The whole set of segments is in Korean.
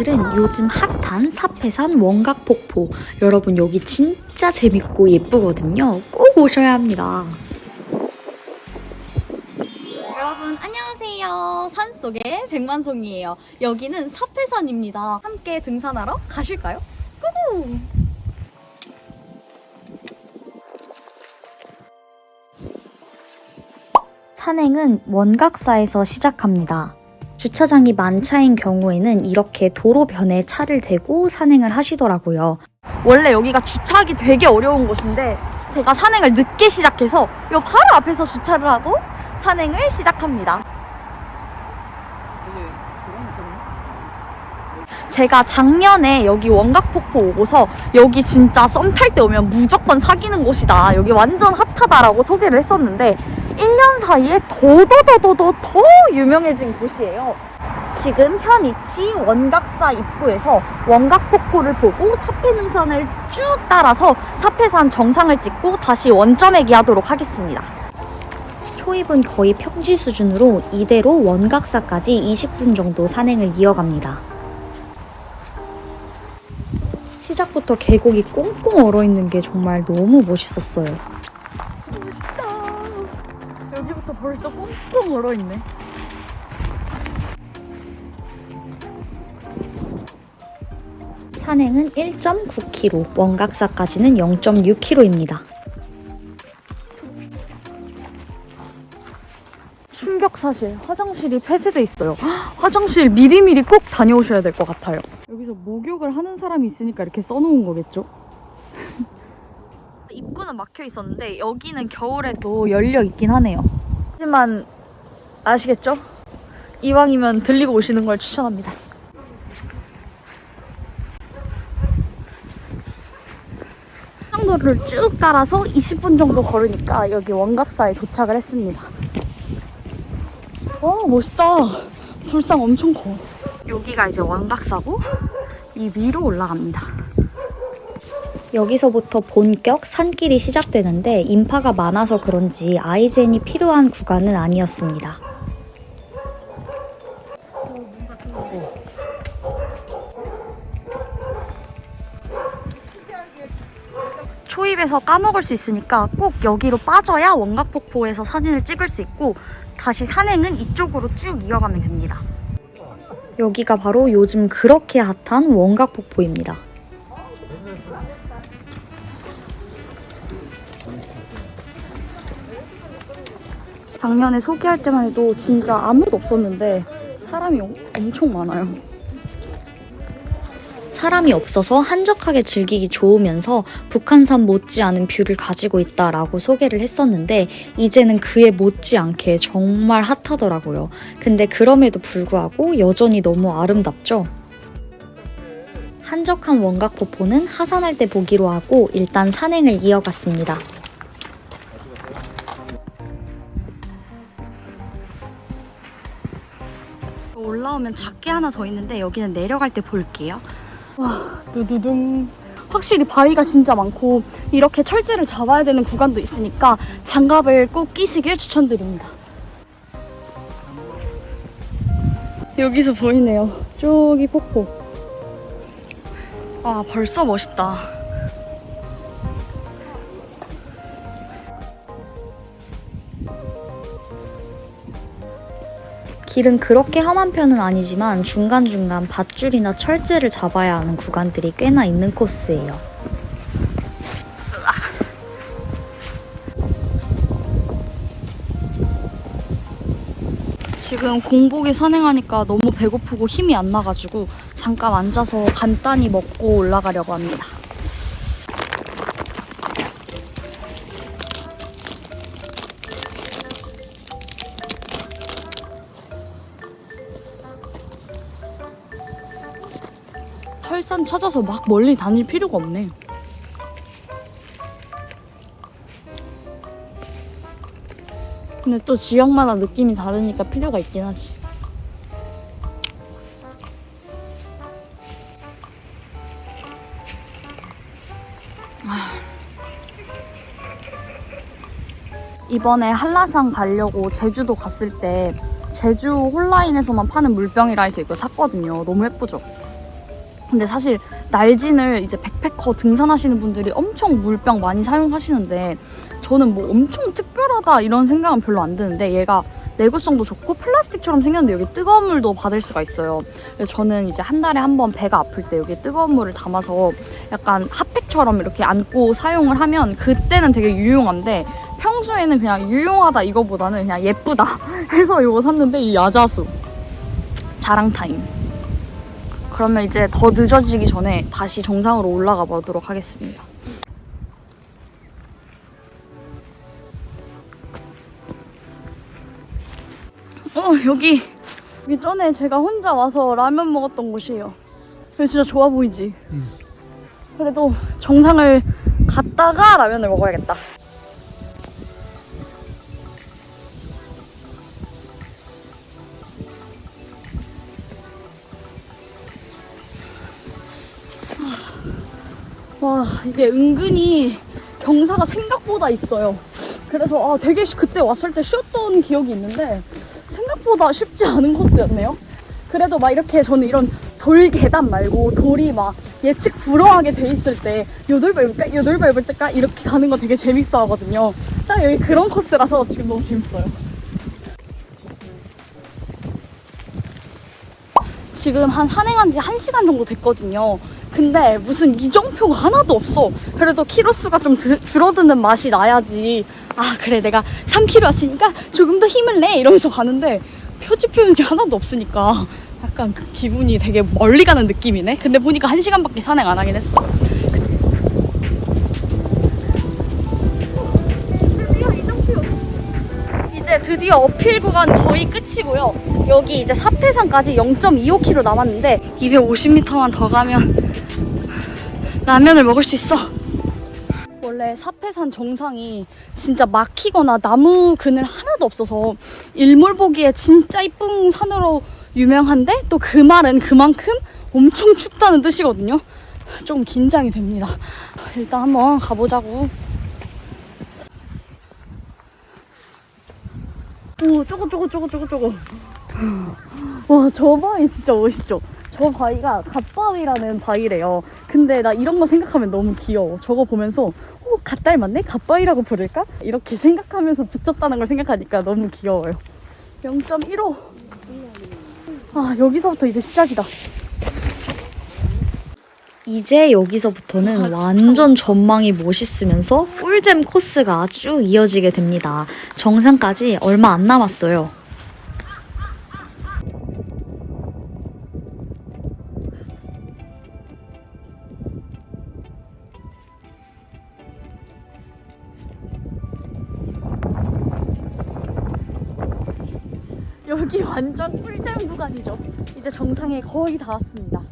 오늘은 요즘 핫한 사패산 원각 폭포. 여러분 여기 진짜 재밌고 예쁘거든요. 꼭 오셔야 합니다. 여러분 안녕하세요. 산속의 백만송이에요. 여기는 사패산입니다. 함께 등산하러 가실까요? 고고! 산행은 원각사에서 시작합니다. 주차장이 만차인 경우에는 이렇게 도로변에 차를 대고 산행을 하시더라고요. 원래 여기가 주차하기 되게 어려운 곳인데 제가 산행을 늦게 시작해서 요 바로 앞에서 주차를 하고 산행을 시작합니다. 제가 작년에 여기 원각폭포 오고서 여기 진짜 썸 탈 때 오면 무조건 사귀는 곳이다. 여기 완전 핫하다라고 소개를 했었는데 1년 사이에 더더더더더 더 유명해진 곳이에요. 지금 현 위치 원각사 입구에서 원각폭포를 보고 사패능선을 쭉 따라서 사패산 정상을 찍고 다시 원점에 기하도록 하겠습니다. 초입은 거의 평지 수준으로 이대로 원각사까지 20분 정도 산행을 이어갑니다. 시작부터 계곡이 꽁꽁 얼어 있는 게 정말 너무 멋있었어요. 벌써 꽁꽁 얼어있네. 산행은 1.9km, 원각사까지는 0.6km입니다. 충격 사실 화장실이 폐쇄돼 있어요. 헉, 화장실 미리미리 꼭 다녀오셔야 될 것 같아요. 여기서 목욕을 하는 사람이 있으니까 이렇게 써놓은 거겠죠? 입구는 막혀 있었는데 여기는 겨울에도 열려 있긴 하네요. 하지만 아시겠죠? 이왕이면 들리고 오시는 걸 추천합니다. 상도를 쭉 따라서 20분 정도 걸으니까 여기 원각사에 도착을 했습니다. 와 멋있다. 불상 엄청 커. 여기가 이제 원각사고 이 위로 올라갑니다. 여기서부터 본격 산길이 시작되는데 인파가 많아서 그런지 아이젠이 필요한 구간은 아니었습니다. 초입에서 까먹을 수 있으니까 꼭 여기로 빠져야 원각폭포에서 사진을 찍을 수 있고 다시 산행은 이쪽으로 쭉 이어가면 됩니다. 여기가 바로 요즘 그렇게 핫한 원각폭포입니다. 작년에 소개할 때만 해도 진짜 아무도 없었는데 사람이 엄- 엄청 많아요. 사람이 없어서 한적하게 즐기기 좋으면서 북한산 못지않은 뷰를 가지고 있다라고 소개를 했었는데 이제는 그에 못지않게 정말 핫하더라고요. 근데 그럼에도 불구하고 여전히 너무 아름답죠? 한적한 원각폭포는 하산할 때 보기로 하고 일단 산행을 이어갔습니다. 올라오면 작게 하나 더 있는데 여기는 내려갈 때 볼게요. 와, 두두둥. 확실히 바위가 진짜 많고 이렇게 철제를 잡아야 되는 구간도 있으니까 장갑을 꼭 끼시길 추천드립니다. 여기서 보이네요. 저기 폭포. 아, 벌써 멋있다. 길은 그렇게 험한 편은 아니지만 중간중간 밧줄이나 철제를 잡아야 하는 구간들이 꽤나 있는 코스예요. 지금 공복에 산행하니까 너무 배고프고 힘이 안 나가지고 잠깐 앉아서 간단히 먹고 올라가려고 합니다. 설산 찾아서 막 멀리 다닐 필요가 없네. 근데 또 지역마다 느낌이 다르니까 필요가 있긴 하지. 아. 이번에 한라산 가려고 제주도 갔을 때 제주 홀라인에서만 파는 물병이라 해서 이거 샀거든요. 너무 예쁘죠? 근데 사실 날진을 이제 백패커 등산하시는 분들이 엄청 물병 많이 사용하시는데 저는 뭐 엄청 특별하다 이런 생각은 별로 안 드는데 얘가 내구성도 좋고 플라스틱처럼 생겼는데 여기 뜨거운 물도 받을 수가 있어요. 그래서 저는 이제 한 달에 한 번 배가 아플 때 여기 뜨거운 물을 담아서 약간 핫팩처럼 이렇게 안고 사용을 하면 그때는 되게 유용한데 평소에는 그냥 유용하다 이거보다는 그냥 예쁘다 해서 이거 샀는데 이 야자수 자랑 타임. 그러면 이제 더 늦어지기 전에 다시 정상으로 올라가 보도록 하겠습니다. 어 여기 여기 전에 제가 혼자 와서 라면 먹었던 곳이에요. 여기 진짜 좋아 보이지? 그래도 정상을 갔다가 라면을 먹어야겠다. 와 이게 은근히 경사가 생각보다 있어요. 그래서 아 되게 쉬- 그때 왔을 때 쉬었던 기억이 있는데 생각보다 쉽지 않은 코스였네요. 그래도 막 이렇게 저는 이런 돌 계단 말고 돌이 막 예측 불허하게 돼 있을 때 요돌 밟을까 요돌 밟을 때까 이렇게 가는 거 되게 재밌어 하거든요. 딱 여기 그런 코스라서 지금 너무 재밌어요. 지금 한 산행한 지 1시간 정도 됐거든요. 근데 무슨 이정표가 하나도 없어. 그래도 키로수가 좀 드- 줄어드는 맛이 나야지. 아, 그래, 내가 3km 왔으니까 조금 더 힘을 내! 이러면서 가는데 표지 표현이 하나도 없으니까 약간 그 기분이 되게 멀리 가는 느낌이네. 근데 보니까 1시간밖에 산행 안 하긴 했어. 이제 드디어 어필 구간 거의 끝이고요. 여기 이제 사패산까지 0.25km 남았는데 250m만 더 가면 라면을 먹을 수 있어. 원래 사패산 정상이 진짜 막히거나 나무 그늘 하나도 없어서 일몰 보기에 진짜 이쁜 산으로 유명한데 또 그 말은 그만큼 엄청 춥다는 뜻이거든요. 좀 긴장이 됩니다. 일단 한번 가보자고. 오, 저거, 저거, 저거, 저거, 저거. 와, 저 바위 진짜 멋있죠? 저 바위가 갓바위라는 바위래요. 근데 나 이런 거 생각하면 너무 귀여워. 저거 보면서, 어, 갓 닮았네? 갓바위라고 부를까? 이렇게 생각하면서 붙였다는 걸 생각하니까 너무 귀여워요. 0.15. 아, 여기서부터 이제 시작이다. 이제 여기서부터는 와, 진짜 완전 전망이 멋있으면서 꿀잼 코스가 쭉 이어지게 됩니다. 정상까지 얼마 안 남았어요. 여기 완전 꿀잼 구간이죠. 이제 정상에 거의 다 왔습니다.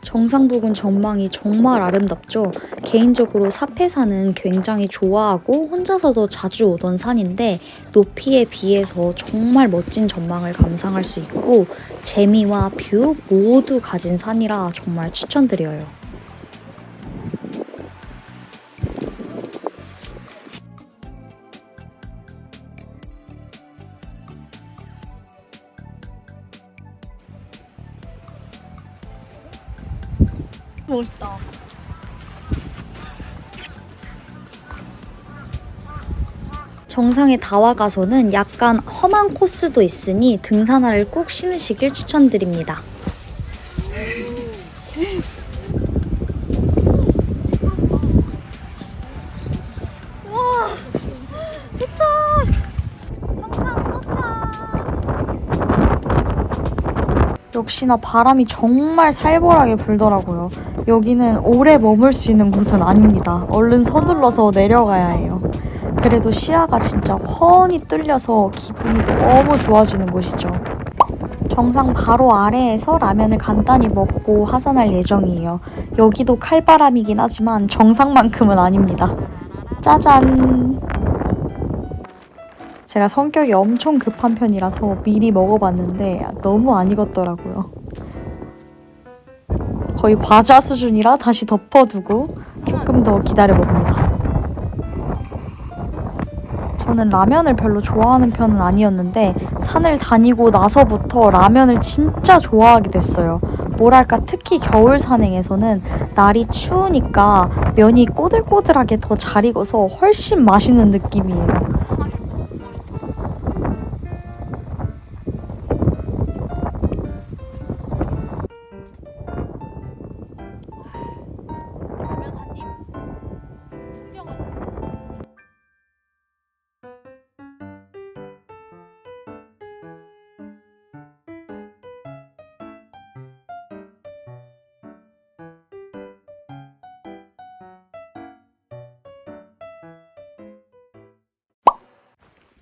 정상 부근 전망이 정말 아름답죠. 개인적으로 사패산은 굉장히 좋아하고 혼자서도 자주 오던 산인데 높이에 비해서 정말 멋진 전망을 감상할 수 있고 재미와 뷰 모두 가진 산이라 정말 추천드려요. 멋있다. 정상에 다 와가서는 약간 험한 코스도 있으니 등산화를 꼭 신으시길 추천드립니다. 역시나 바람이 정말 살벌하게 불더라고요. 여기는 오래 머물 수 있는 곳은 아닙니다. 얼른 서둘러서 내려가야 해요. 그래도 시야가 진짜 훤히 뚫려서 기분이 너무 좋아지는 곳이죠. 정상 바로 아래에서 라면을 간단히 먹고 하산할 예정이에요. 여기도 칼바람이긴 하지만 정상만큼은 아닙니다. 짜잔! 제가 성격이 엄청 급한 편이라서 미리 먹어봤는데 너무 안 익었더라고요. 거의 과자 수준이라 다시 덮어두고 조금 더 기다려봅니다. 저는 라면을 별로 좋아하는 편은 아니었는데 산을 다니고 나서부터 라면을 진짜 좋아하게 됐어요. 뭐랄까 특히 겨울 산행에서는 날이 추우니까 면이 꼬들꼬들하게 더 잘 익어서 훨씬 맛있는 느낌이에요.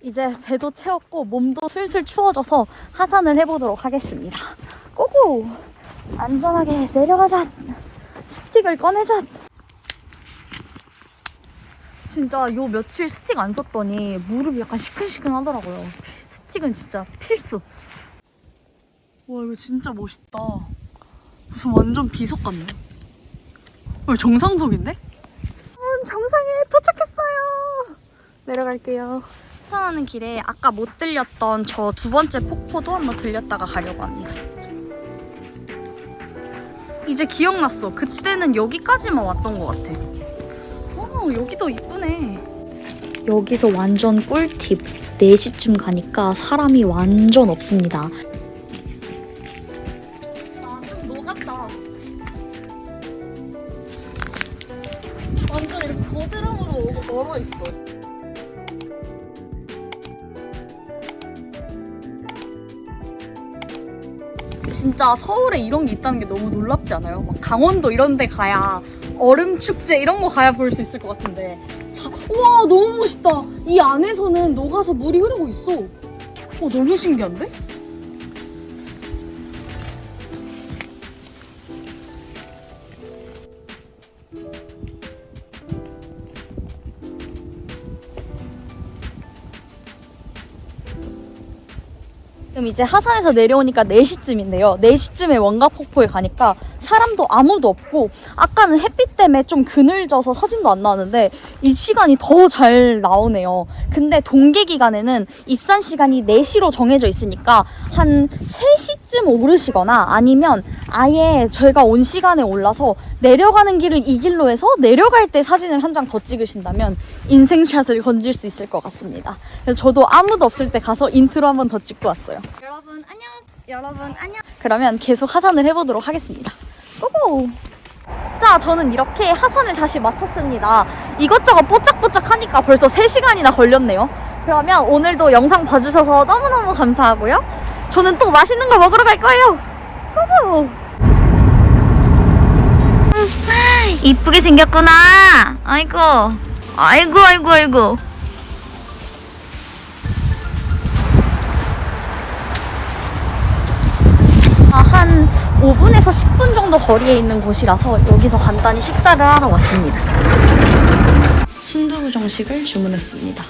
이제 배도 채웠고 몸도 슬슬 추워져서 하산을 해보도록 하겠습니다. 고고! 안전하게 내려가자. 스틱을 꺼내자. 진짜 요 며칠 스틱 안 썼더니 무릎이 약간 시큰시큰 하더라고요. 스틱은 진짜 필수. 와 이거 진짜 멋있다. 무슨 완전 비석 같네. 어, 정상적인데? 여러분 정상에 도착했어요. 내려갈게요. 하산하는 길에 아까 못 들렸던 저 두 번째 폭포도 한번 들렸다가 가려고 합니다. 이제 기억났어. 그때는 여기까지만 왔던 것 같아. 어, 여기도 이쁘네. 여기서 완전 꿀팁. 4시쯤 가니까 사람이 완전 없습니다. 있다는 게 너무 놀랍지 않아요? 막 강원도 이런 데 가야 얼음 축제 이런 거 가야 볼 수 있을 것 같은데. 자, 우와 너무 멋있다. 이 안에서는 녹아서 물이 흐르고 있어. 어 너무 신기한데? 지금 이제 하산에서 내려오니까 4시쯤인데요. 4시쯤에 원각 폭포에 가니까 사람도 아무도 없고 아까는 햇빛 때문에 좀 그늘져서 사진도 안 나왔는데 이 시간이 더 잘 나오네요. 근데 동계 기간에는 입산 시간이 4시로 정해져 있으니까 한 3시쯤 오르시거나 아니면 아예 저희가 온 시간에 올라서 내려가는 길을 이 길로 해서 내려갈 때 사진을 한 장 더 찍으신다면 인생샷을 건질 수 있을 것 같습니다. 그래서 저도 아무도 없을 때 가서 인트로 한 번 더 찍고 왔어요. 여러분 안녕. 여러분 안녕. 그러면 계속 하산을 해보도록 하겠습니다. 고고. 자, 저는 이렇게 하산을 다시 마쳤습니다. 이것저것 뽀짝뽀짝 하니까 벌써 3시간이나 걸렸네요. 그러면 오늘도 영상 봐주셔서 너무너무 감사하고요. 저는 또 맛있는 거 먹으러 갈 거예요. 고고. 이쁘게 생겼구나. 아이고. 아이고, 아이고, 아이고. 5분에서 10분 정도 거리에 있는 곳이라서 여기서 간단히 식사를 하러 왔습니다. 순두부 정식을 주문했습니다.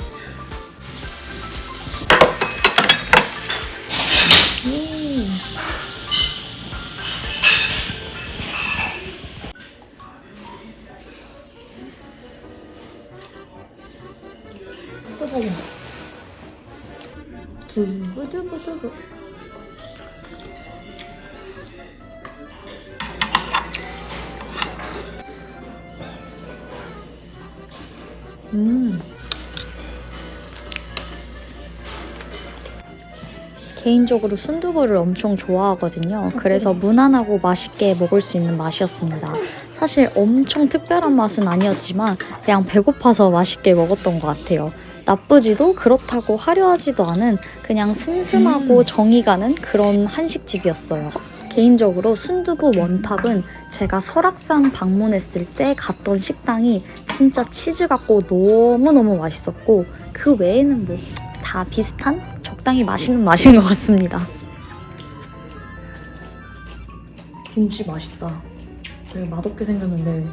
음. 개인적으로 순두부를 엄청 좋아하거든요. 그래서 무난하고 맛있게 먹을 수 있는 맛이었습니다. 사실 엄청 특별한 맛은 아니었지만 그냥 배고파서 맛있게 먹었던 것 같아요. 나쁘지도 그렇다고 화려하지도 않은 그냥 슴슴하고 정이 가는 그런 한식집이었어요. 개인적으로 순두부 원탑은 제가 설악산 방문했을 때 갔던 식당이 진짜 치즈 같고 너무너무 맛있었고 그 외에는 뭐 다 비슷한 적당히 맛있는 맛인 것 같습니다. 김치 맛있다. 되게 맛없게 생겼는데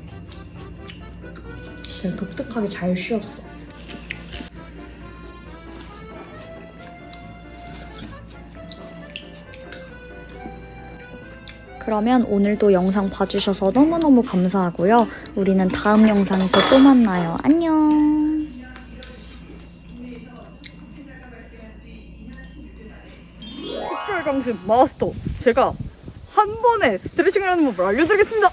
되게 독특하게 잘 쉬었어. 그러면 오늘도 영상 봐주셔서 너무너무 감사하고요. 우리는 다음 영상에서 또 만나요. 안녕! 강습 마스터 제가 한 번에 스트레칭을 하는 법을 알려드리겠습니다